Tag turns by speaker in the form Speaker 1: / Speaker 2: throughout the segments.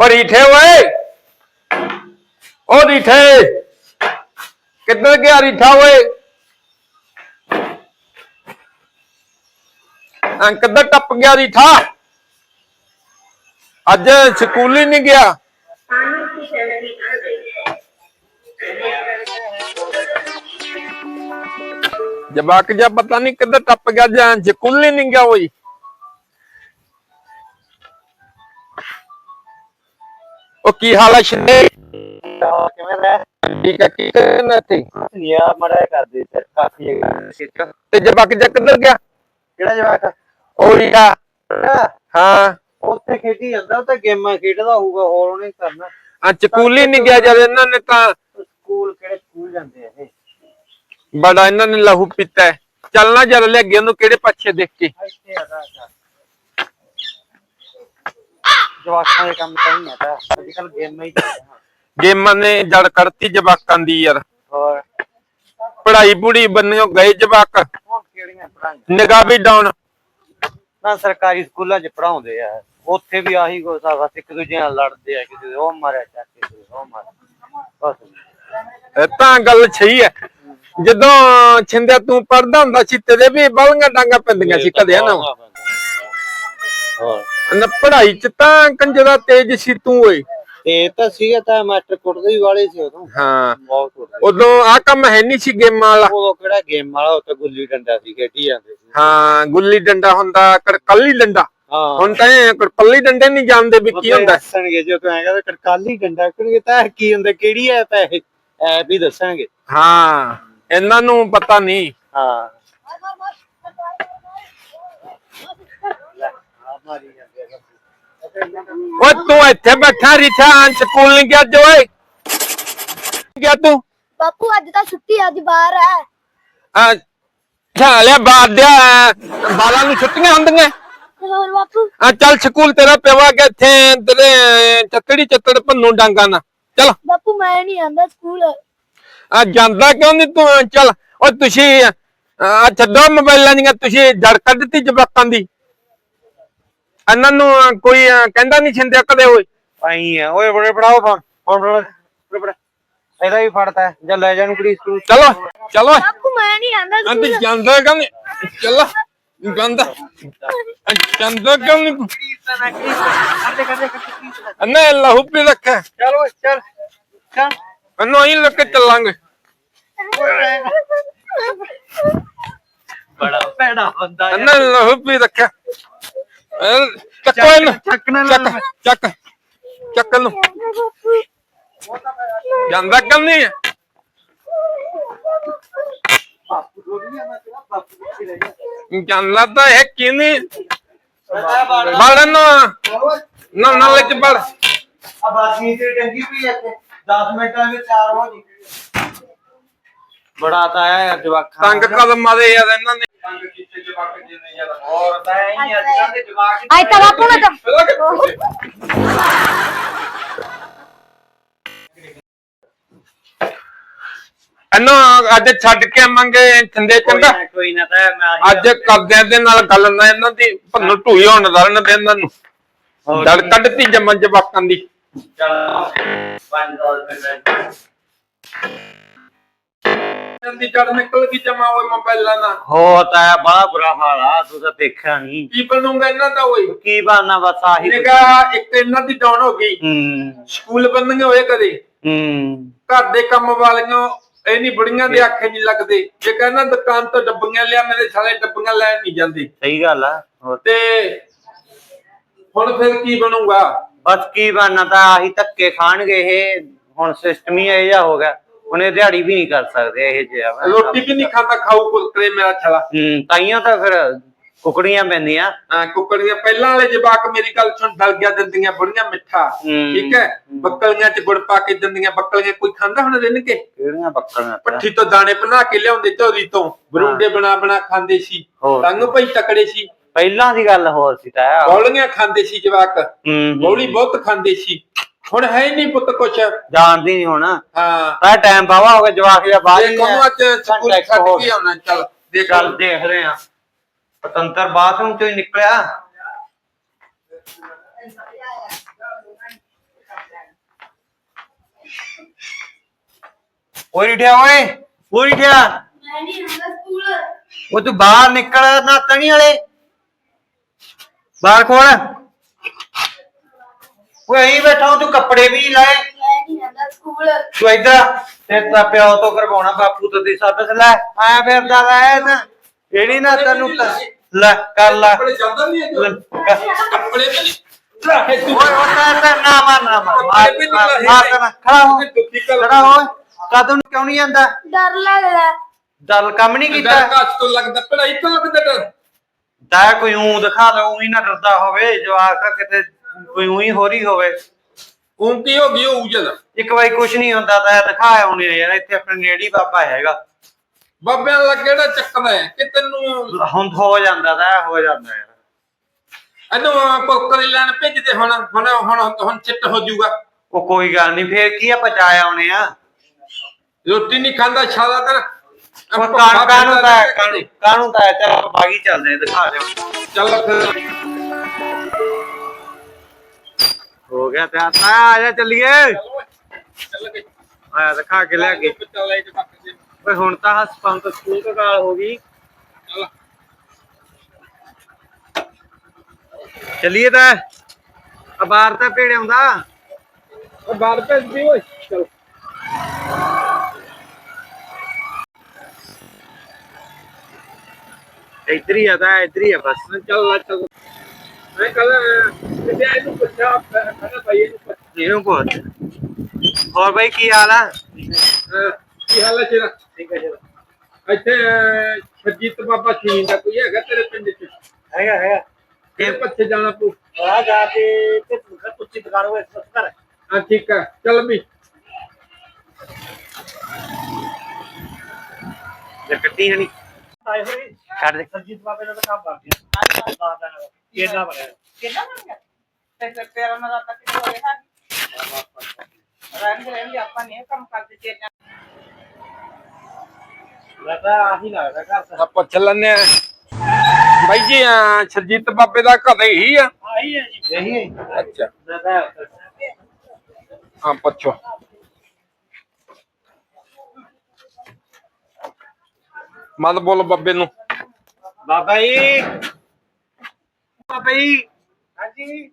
Speaker 1: ਉਹ ਰੀਠੇ ਓਏ। ਉਹ ਰੀਠੇ। ਕਿੱਧਰ ਗਿਆ ਰੀਠਾ ਓਏ? ਆਂ ਕਿੱਧਰ ਟੱਪ ਗਿਆ ਰੀਠਾ? ਅੱਜ ਸਕੂਲ ਹੀ ਨਹੀਂ ਗਿਆ। ਜਵਾਕ ਜਾ ਪਤਾ ਨਹੀਂ ਕਿੱਧਰ ਟੱਪ ਗਿਆ ਜਾਂ ਸਕੂਲ ਹੀ ਨਹੀਂ ਗਿਆ ਓਏ। ਉਹ ਕੀ ਹਾਲ ਹੈ ਸ਼ਿੰਦੇ?
Speaker 2: ਕਿਵੇਂ ਰਹਿ?
Speaker 1: ਠੀਕ ਹੈ ਕੀ ਕਰਨਾ ਇੱਥੇ?
Speaker 2: ਯਾ ਮੜਾ ਕਰਦੇ ਤੇ ਕਾਫੀ ਜਗ੍ਹਾ ਸਿੱਟ
Speaker 1: ਤੇ ਜਵਾਕ ਜਾ ਕਿੱਧਰ ਗਿਆ?
Speaker 2: ਕਿਹੜਾ ਜਵਾਕ?
Speaker 1: ਓਏ ਆ। ਹਾਂ।
Speaker 2: ਉੱਥੇ ਖੇਡੀ ਜਾਂਦਾ ਉਹ ਤਾਂ ਗੇਮਾਂ ਖੇਡਦਾ ਹੋਊਗਾ ਹੋਰ ਉਹਨੇ ਕਰਨਾ?
Speaker 1: ਆ ਨਹੀਂ ਗਿਆ ਜਦ ਇਹਨਾਂ ਨੇ ਤਾਂ।
Speaker 2: ਸਕੂਲ ਕਿਹੜੇ ਸਕੂਲ ਜਾਂਦੇ ਆ ਇਹ?
Speaker 1: ਬੜਾ ਇਹਨਾਂ ਨੇ ਲਹੂ ਪੀਤਾ ਹੈ। ਚੱਲਣਾ ਜਦ ਲੈ ਗਿਆ ਉਹਨੂੰ ਕਿਹੜੇ ਪਾਛੇ ਦੇਖ ਕੇ।
Speaker 2: ਇੱਥੇ ਆ ਜਵਾਕਾਂ ਦੇ ਕੰਮ ਤਾਂ ਨਹੀਂ ਆਦਾ ਅੱਜ ਕੱਲ ਗੇਮਾਂ ਹੀ ਚੱਲਦੀਆਂ
Speaker 1: ਗੇਮਾਂ ਨੇ ਜੜ ਕੱਢਤੀ ਜਵਾਕਾਂ ਦੀ ਯਾਰ।
Speaker 2: ਹੋਰ?
Speaker 1: ਪੜ੍ਹਾਈ ਬੁੜੀ ਬੰਨਿਓ ਗਏ ਜਵਾਕ।
Speaker 2: ਹੁਣ ਕਿਹੜੀਆਂ ਪੜਾਈਆਂ
Speaker 1: ਨਿਗਾਹ ਵੀ ਡਾਊਨ
Speaker 2: ਨਾ ਸਰਕਾਰੀ ਸਕੂਲਾਂ 'ਚ ਪੜਾਉਂਦੇ ਆ। ਉੱਥੇ ਵੀ ਆਹੀ ਕੁਛ ਆ ਬਸ ਇੱਕ ਦੂਜੇ ਨਾਲ ਲੜਦੇ ਆ ਕਿਸੇ ਦੇ ਉਹ ਮਾਰਿਆ ਚੱਕ ਕੇ ਕਿਸੇ ਦੇ ਉਹ ਮਾਰਿਆ। ਬਸ।
Speaker 1: ਇਹ ਤਾਂ ਗੱਲ ਸਹੀ ਹੈ। ਜਦੋਂ ਛਿੰਦਿਆ ਤੂੰ ਪੜਦਾ ਹੁੰਦਾ ਸੀ ਤੇਰੇ ਵੀ ਬਾਲੀਆਂ ਡਾਂਗਾ ਪੈਂਦੀਆਂ ਸੀ ਕਦੇ ਨਾ?
Speaker 2: ਹੋਰ?
Speaker 1: ਨਾ ਪੜ੍ਹਾਈ ਚ ਤਾਂ ਕੰਜਰਾ ਤੇਜ ਸੀ ਤੂੰ ਓਏ
Speaker 2: ਤੇ ਤਾਂ ਸੀਗਾ ਤਾਂ ਮਾਸਟਰ ਕੁੱਟਦੇ ਹੀ ਵਾਲੇ ਸੀ ਉਦੋਂ
Speaker 1: ਹਾਂ
Speaker 2: ਬਹੁਤ ਕੁੱਟਦੇ
Speaker 1: ਉਦੋਂ ਆ ਕੰਮ ਹੈ ਨਹੀਂ ਸੀ ਗੇਮਾਂ ਵਾਲਾ
Speaker 2: ਉਦੋਂ ਕਿਹੜਾ ਗੇਮ ਵਾਲਾ ਉੱਤੇ ਗੁੱਲੀ ਡੰਡਾ ਸੀ ਖੇਡੀ ਜਾਂਦੇ ਸੀ
Speaker 1: ਹਾਂ ਗੁੱਲੀ ਡੰਡਾ ਹੁੰਦਾ ਕੜਕੱਲੀ ਡੰਡਾ
Speaker 2: ਹਾਂ
Speaker 1: ਹੁਣ ਤਾਂ ਇਹ ਕੜਕੱਲੀ ਡੰਡੇ ਨਹੀਂ ਜਾਣਦੇ ਵੀ ਕੀ ਹੁੰਦਾ
Speaker 2: ਦੱਸਣਗੇ ਜੇ ਤੂੰ ਐਂ ਕਹਿੰਦਾ ਕੜਕਾਲੀ ਡੰਡਾ ਕਰਨਗੇ ਤਾਂ ਕੀ ਹੁੰਦਾ ਕਿਹੜੀ ਐਪ ਹੈ ਇਹ ਐਪ ਹੀ ਦੱਸਣਗੇ
Speaker 1: ਹਾਂ ਇਹਨਾਂ ਨੂੰ ਪਤਾ ਨਹੀਂ
Speaker 2: ਹਾਂ ਆ ਮਾਰੀ
Speaker 1: ਓਏ ਤੂੰ ਇੱਥੇ ਬੈਠਾ ਰਿਠਾ ਸਕੂਲ ਨਹੀਂ ਗਿਆ ਜੋ ਓਏ। ਗਿਆ ਤੂੰ?
Speaker 3: ਬਾਪੂ ਅੱਜ ਤਾਂ ਛੁੱਟੀ ਅੱਜ ਬਾਹਰ ਹੈ
Speaker 1: ਆ ਛਾਲਿਆ ਬਾਦ ਦਿਆ ਬਾਲਾਂ ਨੂੰ ਛੁੱਟੀਆਂ ਹੁੰਦੀਆਂ।
Speaker 3: ਹੋਰ ਬਾਪੂ?
Speaker 1: ਆ ਚੱਲ ਸਕੂਲ ਤੇਰਾ ਪਿਵਾ ਕੇ ਇੱਥੇ ਤੇਰੇ ਚੱਤੜੀ ਚੱਤੜ ਭੰਨੂ ਡਾਂਗਾ ਨਾ ਚੱਲ।
Speaker 3: ਬਾਪੂ ਮੈਂ ਨਹੀਂ ਆਂਦਾ ਸਕੂਲ।
Speaker 1: ਆ ਜਾਂਦਾ ਕਿਉਂ ਨਹੀਂ ਤੂੰ? ਚੱਲ। ਓ ਤੁਸੀਂ ਆ ਛੱਡੋ ਮੋਬਾਈਲਾਂ ਦੀਆਂ ਤੁਸੀਂ ਜੜ ਕੱਢਤੀ ਜਵਾਕਾਂ ਦੀ। ਇਹਨਾਂ ਨੂੰ ਕੋਈ ਅਹ, ਕਹਿੰਦਾ ਨਹੀਂ ਛਿੰਦਿਆ ਕਦੇ ਓਏ।
Speaker 2: ਆਈ ਆ। ਓਏ ਬੜੇ ਬੜਾਓ ਫੋਨ। ਫੋਨ ਬੜਾ ਬੜਾ ਇਹਦਾ ਵੀ ਫੜਦਾ ਹੈ। ਜਾਂ ਲੈ ਜਾਣ ਕੁੜੀ ਸਕੂਲ
Speaker 1: ਚਲੋ ਚਲੋ
Speaker 3: ਬਾਪੂ ਮੈਂ ਨਹੀਂ ਆਂਦਾ
Speaker 1: ਅੰਤ
Speaker 3: ਸਕੂਲ
Speaker 1: ਜਾਂਦਾ ਕਹਿੰਦੇ ਚੱਲ ਜਾਂਦਾ। ਜਾਂਦਾ ਕਹਿੰਦੇ
Speaker 2: ਕਰਦੇ ਕਰਦੇ
Speaker 1: ਅੰਨੇ ਲਹੂ ਪੀ ਰੱਖਿਆ।
Speaker 2: ਚਲ ਓਏ ਚੱਲ। ਚੱਲ।
Speaker 1: ਅੰਨੋ ਹੀ ਲੱਗ ਕੇ ਚੱਲਾਂਗੇ।
Speaker 2: ਬੜਾ ਪੈੜਾ ਹੁੰਦਾ
Speaker 1: ਅੰਨੇ ਲਹੂ ਪੀ ਰੱਖਿਆ। ਚੱਕੋ ਇਹਨੂੰ।
Speaker 2: ਚੱਕ
Speaker 1: ਚੱਕ ਚੱਕ ਨੂੰ ਜਾਂਦਾ ਕੰਮ ਨਹੀਂ ਹੈ। ਜਾਂਦਾ ਤਾਂ ਇਹ ਕਿਨੀ?
Speaker 2: ਬੜਾ ਬੜਾ
Speaker 1: ਬੜਨ ਨਾ ਨਾ ਲੈ ਕੇ ਬੜ
Speaker 2: ਆ ਬਾਕੀ ਤੇ ਡੰਗੀ ਪਈ ਇੱਥੇ 10 ਮਿੰਟਾਂ ਵਿੱਚ ਤਿਆਰ ਹੋ ਜੀ ਬੜਾ ਤਾਂ ਆਇਆ ਜਵਾਖਾਂ
Speaker 1: ਤੰਗ ਕਦਮ ਮਾਰੇ ਯਾਰ ਇਹਨਾਂ ਨੇ। ਤੰਗ ਯਾਰ
Speaker 2: ਹੋਰ ਤਾਂ ਹੀ ਅੱਜ ਕੱਲ੍ਹ ਦੇ ਜਵਾਕ
Speaker 3: ਅੱਜ ਤਾਂ ਬਾਪੂ ਨੇ ਤਾਂ
Speaker 1: ਇਹਨੂੰ ਅੱਜ ਛੱਡ ਕੇ ਆਵਾਂਗੇ ਥੰਦੇ
Speaker 2: ਕੋਈ
Speaker 1: ਚੰਗਾ।
Speaker 2: ਨਾ ਕੋਈ ਨਾ ਤਾਂ ਮੈਂ ਆਹੀ
Speaker 1: ਅੱਜ ਕਰਦਿਆਂ ਦੇ ਨਾਲ ਗੱਲ ਨਾ ਇਹਨਾਂ ਦੀ ਭੰਨੂ ਢੂਈ ਹੋਣ ਦਰਨ ਦੇ ਇਹਨਾਂ ਨੂੰ।
Speaker 2: ਹੋਰ
Speaker 1: ਦੜ ਕੱਢਤੀ ਜਮਨ ਜਵਾਕਾਂ ਦੀ।
Speaker 2: ਚੱਲ 5 ਮਿੰਟ
Speaker 1: ਜਲਦੀ ਜੜ ਨਿਕਲ ਗਈ ਜਮਾ ਹੋਏ ਮੋਬਾਈਲਾਂ ਨਾਲ
Speaker 2: ਹੋ ਤਾਂ ਹੈ, ਬੜਾ ਬੁਰਾ ਹਾਲ ਆ ਤੂੰ ਤਾਂ ਦੇਖਿਆ ਨਹੀਂ
Speaker 1: ਕੀ ਬਣੂਗਾ ਇਹਨਾਂ ਦਾ ਹੋਈ
Speaker 2: ਕੀ ਬਾਨਾ ਬਸ ਆਹੀ
Speaker 1: ਨਿਗਾ ਇੱਕ ਇਹਨਾਂ ਦੀ ਡਾਊਨ ਹੋ ਗਈ।
Speaker 2: ਹੂੰ।
Speaker 1: ਸਕੂਲ ਬੰਦਗੇ ਹੋਏ ਕਦੇ?
Speaker 2: ਹੂੰ।
Speaker 1: ਘਰ ਦੇ ਕੰਮ ਵਾਲੀਆਂ ਇਹ ਨਹੀਂ ਬੁੜੀਆਂ ਦੇ ਆਖੇ ਨਹੀਂ ਲੱਗਦੇ। ਜੇ ਕਹਿੰਦਾ ਦੁਕਾਨ ਤੋਂ ਡੱਬੀਆਂ ਲਿਆ ਮੇਰੇ ਸਾਲੇ ਡੱਬੀਆਂ ਲੈਣ ਨਹੀਂ ਜਾਂਦੇ।
Speaker 2: ਸਹੀ ਗੱਲ ਆ
Speaker 1: ਤੇ ਹੁਣ ਫਿਰ ਕੀ ਬਣੂਗਾ?
Speaker 2: ਬਸ ਕੀ ਬਾਨਾ ਤਾਂ ਆਹੀ ਧੱਕੇ ਖਾਣਗੇ ਇਹ। ਹੁਣ ਸਿਸਟਮ ਹੀ ਇਹ ਜਿਹਾ ਹੋ ਗਿਆ। ਇਹ ਦਿਹਾੜੀ ਵੀ ਨਹੀਂ ਕਰ ਸਕਦੇ ਇਹ ਜਿਹਾ ਵਾ।
Speaker 1: ਰੋਟੀ ਵੀ ਨਹੀਂ ਖਾਂਦਾ ਖਾਊ ਕੁਲਕਰੇ ਮੇਰਾ ਛਲਾ?
Speaker 2: ਹੂੰ ਤਾਈਆਂ ਤਾਂ ਫਿਰ ਕੁਕੜੀਆਂ ਪੈਂਦੀਆਂ।
Speaker 1: ਹਾਂ ਕੁੱਕੜੀਆਂ ਪਹਿਲਾਂ ਵਾਲੇ ਜਵਾਕ ਮੇਰੀ ਗੱਲ ਸੁਣ ਡਲ ਗਿਆ ਦਿੰਦੀਆਂ ਬੁੜੀਆਂ ਮਿੱਠਾ
Speaker 2: ਹੂੰ।
Speaker 1: ਠੀਕ ਹੈ? ਬੱਕਲੀਆਂ ਚ ਗੁੜ ਪਾ ਕੇ ਦਿੰਦੀਆਂ ਬੱਕਲੀਆਂ ਕੋਈ ਖਾਂਦਾ ਹੁਣ ਰਿੰਨ ਕੇ?
Speaker 2: ਕਿਹੜੀਆਂ ਬੱਕਰੀਆਂ ਤਾਂ?
Speaker 1: ਪੱਠੀ ਤੋਂ ਦਾਣੇ ਬਣਾ ਕੇ ਲਿਆਉਂਦੇ ਝੋਰੀ ਤੋਂ ਬਰੂਡੇ ਬਣਾ ਬਣਾ ਖਾਂਦੇ ਸੀ
Speaker 2: ਹੋਰ।
Speaker 1: ਤੰਗ ਭਾਈ ਤਕੜੇ ਸੀ।
Speaker 2: ਪਹਿਲਾਂ ਦੀ ਗੱਲ ਹੋਰ ਸੀ ਤਾਂ।
Speaker 1: ਬੌਲੀਆਂ ਖਾਂਦੇ ਸੀ ਜਵਾਕ
Speaker 2: ਹੂੰ।
Speaker 1: ਬੌਲੀ ਬਹੁਤ ਖਾਂਦੇ ਸੀ। ਹੁਣ ਹੈ ਹੀ ਨਹੀਂ ਪੁੱਤ ਕੁਛ।
Speaker 2: ਜਾਣਦੀ ਨਹੀਂ ਹੁਣ।
Speaker 1: ਹਾਂ।
Speaker 2: ਆ ਟਾਈਮ ਬਾਵਾ ਹੋ ਗਿਆ ਜਵਾਕ ਜਾਂ ਬਾਹਰ ਹੀ
Speaker 1: ਦੇਖੋ ਅੱਜ ਸਕੂਲ
Speaker 2: Contact
Speaker 1: ਕੇ ਆਉਣਾ ਚੱਲ ਦੇਖ
Speaker 2: ਚੱਲ ਦੇਖ ਰਹੇ ਆ ਪਤੰਤਰ ਬਾਥਰੂਮ ਚੋਂ ਹੀ ਨਿਕਲਿਆ। ਕੋਈ ਠਿਆ ਓਏ
Speaker 3: ਕੋਈ ਠਿਆ
Speaker 2: ਉਹ ਤੂੰ ਬਾਹਰ ਨਿਕਲ ਨਾ ਤਣੀ ਵਾਲੇ। ਬਾਹਰ ਖੋਲ। ਓਏ ਅਹੀਂ ਬੈਠਾ ਤੂੰ ਕੱਪੜੇ ਵੀ ਨੀ ਲਾਏ।
Speaker 3: ਮੈਂ ਨਹੀਂ ਆਂਦਾ ਸਕੂਲ।
Speaker 2: ਤੂੰ ਇੱਧਰ ਤੇ ਤਾਂ ਪਿਓ ਤੋਂ ਕਰਵਾਉਣਾ ਬਾਪੂ ਤੋਂ ਦੀ ਸੱਦਸ ਲੈ ਆਇਆ ਫਿਰਦਾ ਰਹਿ ਨਾ ਇਹੜੀ ਨਾ ਤੈਨੂੰ ਕ- ਲੈ ਕਰ ਲੈ।
Speaker 1: ਕੱਪੜੇ ਚੱਲਦਾ ਨਹੀਂ
Speaker 2: ਲੈ, ਕਰ।
Speaker 1: ਕੱਪੜੇ ਵੀ ਨਹੀਂ ਰਾਹੇ ਤੂੰ।
Speaker 2: ਓਏ ਉਹ ਤਾਂ ਤਾਂ ਨਾ ਮਾਰ ਨਾ ਮਾਰ। ਮਾਰ
Speaker 1: ਕੱਪੜੇ ਵੀ
Speaker 2: ਮਾਰ
Speaker 1: ਨਹੀਂ
Speaker 2: ਮਾਰ ਦੇਣਾ। ਖੜਾ ਹੋ।
Speaker 1: ਦੁੱਖੀ ਕਰ
Speaker 2: ਖੜਾ ਹੋ। ਕਦੋਂ ਨੂੰ ਕਿਉਂ ਨਹੀਂ ਆਂਦਾ
Speaker 3: ਡਰ ਲੱਗਦਾ।
Speaker 2: ਦਲ ਕੰਮ ਨਹੀਂ ਕੀਤਾ।
Speaker 1: ਕਾਸ ਤੋਂ ਲੱਗਦਾ। ਪੜਾਈ ਤੋਂ ਲੱਗਦਾ ਡਰ।
Speaker 2: ਦਾ ਕੋਈ ਊਂ ਦਿਖਾ ਲਓ ਉਹੀ ਨਾ ਡਰਦਾ ਹੋਵੇ ਜਵਾਕ ਆ ਕਿਤੇ ਕੋਈ ਉਹੀ ਹੋਰੀ ਹੋਵੇ।
Speaker 1: ਉਹ ਕੀ ਹੋ ਗਈ ਉਹ ਜਦ
Speaker 2: ਇੱਕ ਵਾਰੀ ਕੁਝ ਨਹੀਂ ਹੁੰਦਾ ਤਾਂ ਦਿਖਾ ਆਉਣੇ ਯਾਰ ਇੱਥੇ ਆਪਣੇ ਨੇੜੀ ਬਾਬਾ ਹੈਗਾ।
Speaker 1: ਬਾਬਿਆਂ ਦਾ ਕਿਹੜਾ ਚੱਕਦਾ ਹੈ ਕਿ ਤੈਨੂੰ
Speaker 2: ਹੁਣ ਹੋ ਜਾਂਦਾ ਤਾਂ ਹੋ ਜਾਂਦਾ ਯਾਰ।
Speaker 1: ਇਹਨੂੰ ਕੋਕਰੀ ਲੈਣ ਭੇਜਦੇ ਹੁਣ ਹੁਣ ਹੁਣ ਹੁਣ ਚਿੱਟ ਹੋ ਜਾਊਗਾ।
Speaker 2: ਉਹ ਕੋਈ ਗੱਲ ਨਹੀਂ ਫੇਰ ਕੀ ਆ ਪਚਾਇਆ ਆਉਣੇ ਆ?
Speaker 1: ਰੋਟੀ ਨਹੀਂ ਖਾਂਦਾ ਛਾਲਾ ਕਰ
Speaker 2: ਉਹ ਕਾਣ ਕਾਣੂ ਤਾਂ ਹੈ, ਕਾਣੂ ਕਾਣੂ ਤਾਂ ਹੈ, ਚੱਲ ਬਾਗੀ ਚੱਲਦੇ ਆ, ਦਿਖਾ ਦਿਓ।
Speaker 1: ਚੱਲ ਫਿਰ।
Speaker 2: ਹੋ ਗਿਆ ਤੇ ਆ ਆ ਜਾ ਚੱਲੀਏ। ਆਇਆ ਦਿਖਾ ਕੇ ਲੈ
Speaker 1: ਦੇ
Speaker 2: ਓਏ ਹੁਣ ਤਾਂ ਹਸਪੰਤ ਸਕੂਲ ਤੋਂ ਕਾਲ ਹੋ ਗਈ।
Speaker 1: ਚੱਲ
Speaker 2: ਚੱਲੀਏ ਤਾਂ। ਆ ਬਾਹਰ ਤਾਂ ਭੇੜ ਆਉਂਦਾ।
Speaker 1: ਉਹ ਬਾਹਰ ਭੇਜਦੀ ਓਏ। ਚਲ।
Speaker 2: ਇੱਧਰ ਹੀ ਆ ਤਾਂ ਇੱਧਰ ਹੀ ਆ ਬਸ।
Speaker 1: ਚੱਲ ਚੱਲ। ਮੈਂ ਕੱਲ ਇਹਨੂੰ ਪੁੱਛ।
Speaker 2: ਹੋਰ ਬਾਈ ਕੀ ਹਾਲ ਆ?
Speaker 1: ਕੀ ਹਾਲ ਹੈ ਤੇਰਾ
Speaker 2: ਠੀਕ ਹੈ
Speaker 1: ਇੱਥੇ ਸਰਜੀਤ ਬਾਬਾ ਛੀਨ ਦਾ ਕੋਈ ਹੈਗਾ ਤੇਰੇ ਪਿੰਡ ਚ?
Speaker 2: ਹੈਗਾ ਹੈਗਾ।
Speaker 1: ਇਹ ਪੱਛੇ ਜਾਣਾ ਪਊ?
Speaker 2: ਆ ਜਾ ਕੇ ਤੇ ਕੁੱਚੀ ਦੁਕਾਨ ਹੋਏ ਸਸ ਕਰ
Speaker 1: ਹਾਂ ਠੀਕ ਹੈ ਚੱਲ ਵੀ
Speaker 2: ਜੇ ਕੱਟੀ ਹਣੀ
Speaker 4: ਆਏ ਹੋਏ।
Speaker 2: ਕੱਢ ਦੇ।
Speaker 4: ਸਰਜੀਤ ਬਾਬੇ ਦਾ ਤਾਂ ਕੰਮ ਗਿਆ। ਅੱਜ ਬਾਤ ਦਾ। ਕਿੰਨਾ ਬਣਿਆ?
Speaker 5: ਕਿੰਨਾ ਬਣ ਗਿਆ? ਤੇ ਨਾਲ ਹਾਂ ਰੰਗ ਰਹਿੰਦੇ ਆਪਾਂ ਨੇ ਕੰਮ ਕਰਦੇ ਜੇ
Speaker 4: ਲੱਗਦਾ ਆਹੀ ਲੱਗਦਾ ਘਰ ਤਾਂ
Speaker 1: ਆਪਾਂ ਪੁੱਛ ਲੈਨੇ ਆ ਬਾਈ ਜੀ ਅਹ, ਸਰਜੀਤ ਬਾਬੇ ਦਾ ਘਰ ਹੀ ਆ?
Speaker 4: ਆਹੀ ਹੈ ਜੀ।
Speaker 2: ਇਹੀ ਹੈ
Speaker 1: ਅੱਛਾ। ਹਾਂ ਪੁੱਛੋ। ਮਤ ਬੋਲ ਬੱਬੇ ਨੂੰ।
Speaker 2: ਬਾਬਾ ਜੀ। ਬਾਬਾ ਜੀ।
Speaker 4: ਹਾਂਜੀ।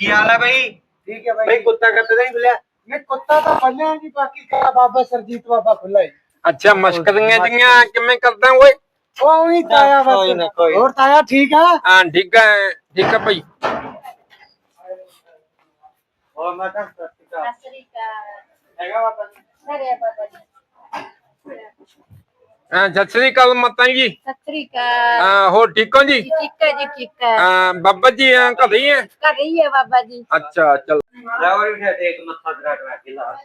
Speaker 2: ਕੀ ਹਾਲ ਹੈ ਬਾਈ?
Speaker 4: ਠੀਕ ਹੈ
Speaker 2: ਬਾਈ। ਕੁੱਤਾ ਕੱਤੇ ਨਹੀਂ ਖੁੱਲਿਆ
Speaker 4: ਇਹ ਕੁੱਤਾ ਤਾਂ ਪੱਲਿਆ ਜੀ ਬਾਕੀ ਕਾ ਬਾਬਾ ਸਰਜੀਤ ਬਾਬਾ ਖੁੱਲਾ ਹੈ।
Speaker 1: ਅੱਛਾ ਮਸ਼ਕਰੀਆਂ ਜੀਆਂ ਕਿਵੇਂ ਕਰਦਾ ਓਏ?
Speaker 4: ਉਹ ਹੀ ਤਾਇਆ
Speaker 2: ਕੋਈ ਨਾ, ਕੋਈ
Speaker 4: ਬਸ ਹੋਰ ਤਾਇਆ ਠੀਕ ਆ?
Speaker 1: ਹਾਂ ਠੀਕ ਹੈ ਠੀਕ ਹੈ ਭਾਈ।
Speaker 2: ਹੋਰ ਮੈਂ ਤਾਂ ਸਤਿਕਾ
Speaker 3: ਸਸਰੀਕਾ
Speaker 2: ਹੈਗਾ ਬਾਬਾ ਜੀ?
Speaker 3: ਸਰੇ ਬਾਬਾ ਜੀ।
Speaker 1: ਹਾਂ ਸਤਿ ਸ੍ਰੀ ਅਕਾਲ ਮਾਤਾ ਜੀ।
Speaker 3: ਸਸਰੀਕਾ
Speaker 1: ਹਾਂ ਹੋਰ ਠੀਕ ਹੋ ਜੀ?
Speaker 3: ਠੀਕ ਹੈ ਜੀ ਠੀਕ ਹੈ।
Speaker 1: ਹਾਂ ਬਾਬਾ ਜੀ ਅਹ, ਘਰੇ ਹੀ ਹੈ?
Speaker 3: ਕਰ ਰਹੀ ਹੈ ਬਾਬਾ ਜੀ।
Speaker 1: ਅੱਛਾ ਚਲ।
Speaker 2: ਲੈ ਹੋਰ ਵੀ ਇੱਕ ਮੱਥਾ ਕਰਾ ਕਰਾ ਕੇ ਲਾ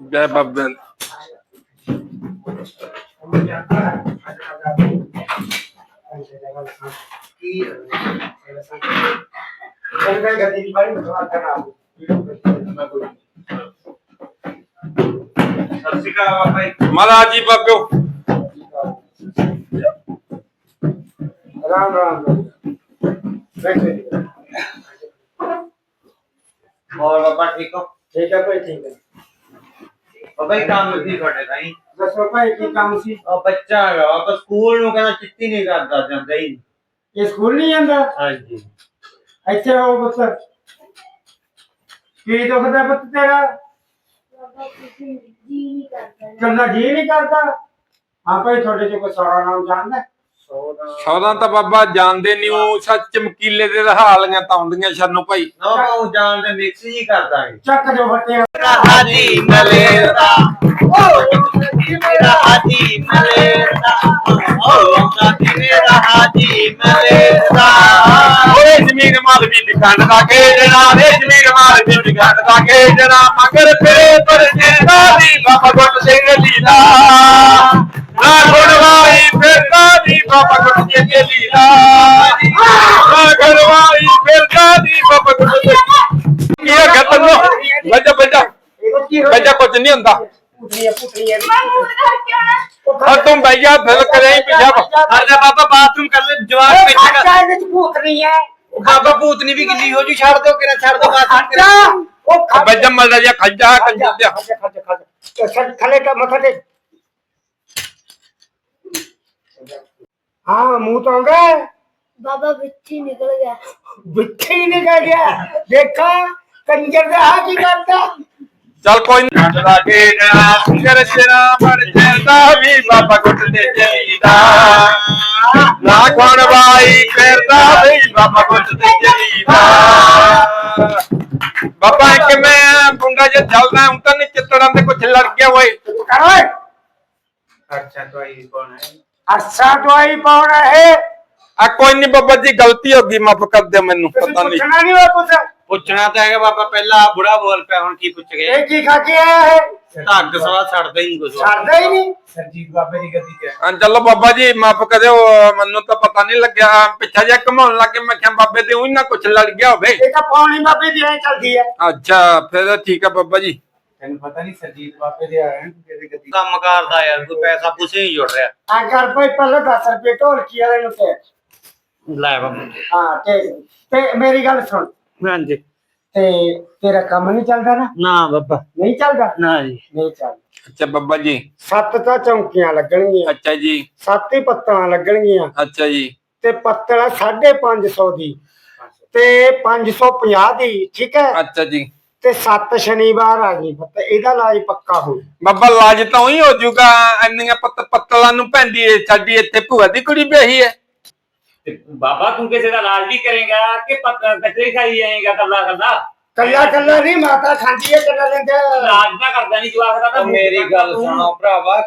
Speaker 1: ਜੈ ਬਾਬੇ
Speaker 2: ਕੀ
Speaker 4: ਕੰਗਾ ਗੱਡੀ ਦੀ ਬਾਰੀ ਮਤਵਾ ਕਰਨਾ
Speaker 2: ਸਤਿਕਾ ਬਾਬਾ ਜੀ
Speaker 1: ਮਹਾਰਾਜ ਜੀ ਬਾਬਿਓ।
Speaker 4: ਰਾਮ ਰਾਮ ਬੈਠੇ।
Speaker 2: ਹੋਰ ਬਾਬਾ ਠੀਕ ਹੋ?
Speaker 4: ਠੀਕ ਹੈ ਭਾਈ ਠੀਕ ਹੈ।
Speaker 2: ਬਾਬਾ ਜੀ ਕੰਮ ਸੀ ਤੁਹਾਡੇ ਤਾਈ?
Speaker 4: ਦੱਸੋ ਭਾਈ ਕੀ ਕੰਮ ਸੀ?
Speaker 2: ਉਹ ਬੱਚਾ ਹੈਗਾ ਆਪਾਂ ਸਕੂਲ ਨੂੰ ਕਹਿੰਦਾ ਚਿੱਤੀ ਨਹੀਂ ਕਰਦਾ ਜਾਂਦਾ ਹੀ।
Speaker 4: ਇਹ ਸਕੂਲ ਨਹੀਂ ਜਾਂਦਾ?
Speaker 2: ਹਾਂਜੀ।
Speaker 4: ਇੱਥੇ ਆਓ ਕੀ ਦੁਖਦਾ ਪੁੱਤ ਤੇਰਾ?
Speaker 3: ਬਾਬਾ ਜੀ ਨਹੀਂ ਕਰਦਾ
Speaker 4: ਕੱਲਾ ਜੀ ਨਹੀਂ ਕਰਦਾ। ਹਾਂ ਭਾਈ ਤੁਹਾਡੇ ਚੋਂ ਕੋਈ ਸਾਰਾ ਨਾਮ ਜਾਣਦਾ
Speaker 1: ਸੌਦਾ। ਤਾਂ ਬਾਬਾ ਜਾਣਦੇ ਨਹੀਂ ਉਹ ਸੱਚ ਚਮਕੀਲੇ ਦੇ ਰਹਾਲੀਆਂ ਤਾਂ ਆਉਂਦੀਆਂ ਸਾਨੂੰ ਭਾਈ।
Speaker 2: ਨਾ ਉਹ ਜਾਣ ਦੇ ਮਿਕਸ ਹੀ ਕਰਦਾ ਹੈ
Speaker 4: ਚੱਕ ਜੋ ਫੱਟੇ
Speaker 2: ਹਾਜੀ ਮਲੇਰਦਾ ਮੇਰਾ ਹਾਜੀ ਮਲੇਰਦਾ ਓ ਸਾਥੀ ਮੇਰਾ ਹਾਜੀ ਮਲੇਰਦਾ
Speaker 1: ਓਏ ਜ਼ਮੀਨ ਮਾਲ ਵੀ ਨਿਖੰਡ ਦਾ ਕੇ ਜਣਾ ਰੇ ਜ਼ਮੀਨ ਮਾਲ ਵੀ ਨਿਖੰਡ ਦਾ ਕੇ ਜਣਾ ਮਗਰ ਫਿਰੇ ਪਰ ਜੇਦਾ ਦੀ ਬਾਬਾ ਗੁੱਟ ਸਿੰਘ ਲੀਲਾ। ਨਾ ਗੁਣਵਾਈ ਫਿਰਦਾ ਦੀ ਬਾਬਾ ਗੁੱਟ ਸਿੰਘ ਲੀਲਾ। ਨਾ ਗੁਣਵਾਈ ਫਿਰਦਾ ਦੀ ਬਾਬਾ ਗੁੱਟ ਸਿੰਘ ਕੀ ਹੈ ਖਤਮ ਬੱਜਾ ਬੱਜਾ ਬੱਜਾ ਕੁਝ ਨਹੀਂ ਹੁੰਦਾ।
Speaker 4: ਪੁੱਤਰੀਆਂ ਪੁੱਤਰੀਆਂ
Speaker 1: और तुम भैया फिर
Speaker 2: करें पेशाब अरे तो बाबा बाथरूम
Speaker 4: कर ले जवाब पीछे का
Speaker 2: अच्छा ये भूख नहीं है। बाबा भूतनी भी गिल्ली हो जी छोड़ दो
Speaker 4: कि छोड़ छाड़
Speaker 1: दो बाथरूम ओ अबे जम मल
Speaker 4: रहा खज्जा खज्जा खज्जा खज्जा खले का मथा दे। हाँ मुँह तो गए
Speaker 3: बाबा बिच्छी निकल गया।
Speaker 4: बिच्छी निकल गया। देखा कंजर दा की करता।
Speaker 1: ਚੱਲ ਕੋਈ ਨਾ ਲਾਗੇ ਨਾ ਕਰ ਸਿਰਾ ਮੜ ਜਾਂਦਾ ਵੀ ਬਾਬਾ ਗੁੱਟ ਤੇ ਚਲੀਦਾ। ਲਾਖਣ ਬਾਈ ਫਿਰਦਾ ਵੀ ਬਾਬਾ ਗੁੱਟ ਤੇ ਚਲੀਦਾ। ਬਾਬਾ ਇੱਕ ਮੈਂ ਬੁੰਗਾ ਜੇ ਚੱਲਦਾ ਹੁਣ ਤਾਂ ਨਹੀਂ ਚਿੱਤੜਾਂ ਤੇ ਕੁਝ ਲੜ ਗਿਆ ਓਏ।
Speaker 2: ਅੱਛਾ ਤੋਈ ਕੌਣ
Speaker 4: ਹੈ। ਅੱਛਾ ਤੋਈ ਕੌਣ ਹੈ।
Speaker 1: ਆ ਕੋਈ ਨਹੀਂ ਬਾਬਾ ਜੀ ਗਲਤੀ ਹੋ ਗਈ ਮਾਫ ਕਰ ਦਿਓ ਮੈਨੂੰ ਪਤਾ ਨਹੀਂ
Speaker 4: ਪੁੱਛਣਾ ਨਹੀਂ ਓਏ
Speaker 2: ਪੁੱਛਣਾ ਤਾਂ ਹੈਗਾ ਬਾਬਾ ਪਹਿਲਾਂ ਬੁੜਾ ਬੋਲ ਪਿਆ ਹੁਣ ਕੀ ਪੁੱਛ ਗਏ
Speaker 4: ਇਹ ਕੀ ਖਾ ਕੇ ਆਇਆ ਹੈ
Speaker 2: ਧੱਗ ਸਵਾ ਛੱਡਦਾ ਹੀ ਨਹੀਂ ਕੁਝ
Speaker 4: ਛੱਡਦਾ ਹੀ ਨਹੀਂ
Speaker 2: ਸਰਜੀਤ ਬਾਬੇ ਦੀ ਗੱਦੀ ਤੇ।
Speaker 1: ਹਾਂ ਚਲੋ ਬਾਬਾ ਜੀ ਮਾਫ ਕਰਿਓ ਮੈਨੂੰ ਤਾਂ ਪਤਾ ਨਹੀਂ ਲੱਗਿਆ। ਪਿੱਛਾ ਜਿਹਾ ਘਮਾਉਣ ਲੱਗ ਕੇ ਮੈਂ ਕਿਹਾ ਬਾਬੇ ਦੇ ਉਹੀ ਨਾ ਕੁਛ ਲੜ ਗਿਆ ਹੋਵੇ।
Speaker 4: ਇਹ ਤਾਂ ਪੌਣੀ ਬਾਬੇ ਦੀ ਐ ਚੱਲਦੀ ਐ।
Speaker 1: ਅੱਛਾ ਫਿਰ ਠੀਕ ਆ ਬਾਬਾ ਜੀ।
Speaker 2: ਤੈਨੂੰ ਪਤਾ ਨਹੀਂ ਸਰਜੀਤ ਬਾਬੇ ਦੇ ਆਏ ਨੇ ਕਿਹਦੇ ਗੱਦੀ। ਕੰਮ ਕਰਦਾ ਯਾਰ ਕੋਈ ਪੈਸਾ ਪੁੱਛੇ ਨਹੀਂ ਜੁੜ ਰਿਹਾ।
Speaker 4: ਆ ਕਰ ਭਾਈ ਪਹਿਲਾਂ 10 ਰੁਪਏ ਢੋਲਕੀ ਵਾਲੇ ਨੂੰ
Speaker 2: ਲੈ ਬਾਬਾ।
Speaker 4: ਤੇ ਤੇ ਮੇਰੀ ਗੱਲ ਸੁਣ।
Speaker 2: ਹਾਂਜੀ।
Speaker 4: ਤੇ ਤੇਰਾ ਕੰਮ ਨਹੀਂ ਚੱਲਦਾ ਨਾ?
Speaker 2: ਨਾ ਬੱਬਾ।
Speaker 4: ਨਹੀਂ ਚੱਲਦਾ?
Speaker 2: ਨਾ ਜੀ।
Speaker 4: ਨਹੀਂ ਚੱਲਦਾ।
Speaker 1: ਅੱਛਾ ਬੱਬਾ ਜੀ।
Speaker 4: ਸੱਤ ਤਾਂ ਚੌਂਕੀਆਂ ਲੱਗਣਗੀਆਂ।
Speaker 1: ਅੱਛਾ ਜੀ।
Speaker 4: ਸੱਤ ਹੀ ਪੱਤਾਂ ਲੱਗਣਗੀਆਂ।
Speaker 1: ਅੱਛਾ ਜੀ।
Speaker 4: ਤੇ ਪੱਤਲ 550 ਦੀ। ਤੇ 550 ਦੀ ਠੀਕ ਹੈ?
Speaker 1: ਅੱਛਾ ਜੀ।
Speaker 4: ਤੇ ਸੱਤ ਸ਼ਨੀਵਾਰ ਆ ਗਈ। ਪੱਤ ਇਹਦਾ ਲਾਜ ਪੱਕਾ ਹੋ
Speaker 1: ਬੱਬਾ ਲਾਜ ਤਾਂ ਉਹੀ ਹੋ ਜੂਗਾ ਇੰਨੀਆਂ ਪੱਤ ਪੱਤਲਾਂ ਨੂੰ ਪੈਂਦੀ ਏ ਸਾਡੀ ਇੱਥੇ ਭੂਆ ਦੀ ਕੁੜੀ ਵਿਆਹੀ ਹੈ।
Speaker 6: ਤੇ ਬਾਬਾ ਤੂੰ ਕਿਸੇ ਦਾ ਇਲਾਜ ਵੀ ਕਰੇਗਾ ਕਿ ਕਚਰੇ ਖਾਈ ਜਾਏਗਾ ਕੱਲਾ ਕੱਲਾ
Speaker 4: ਕੱਲਾ ਕੱਲਾ ਨਹੀਂ ਮਾਤਾ ਖਾਂਦੀ ਹੈ ਕੱਲਾ ਲੈਂਦੇ।
Speaker 6: ਇਲਾਜ ਤਾਂ ਕਰਦਾ ਨਹੀਂ ਜਵਾਕ ਦਾ ਤਾਂ
Speaker 2: ਮੇਰੀ ਗੱਲ ਸੁਣੋ ਭਰਾਵਾ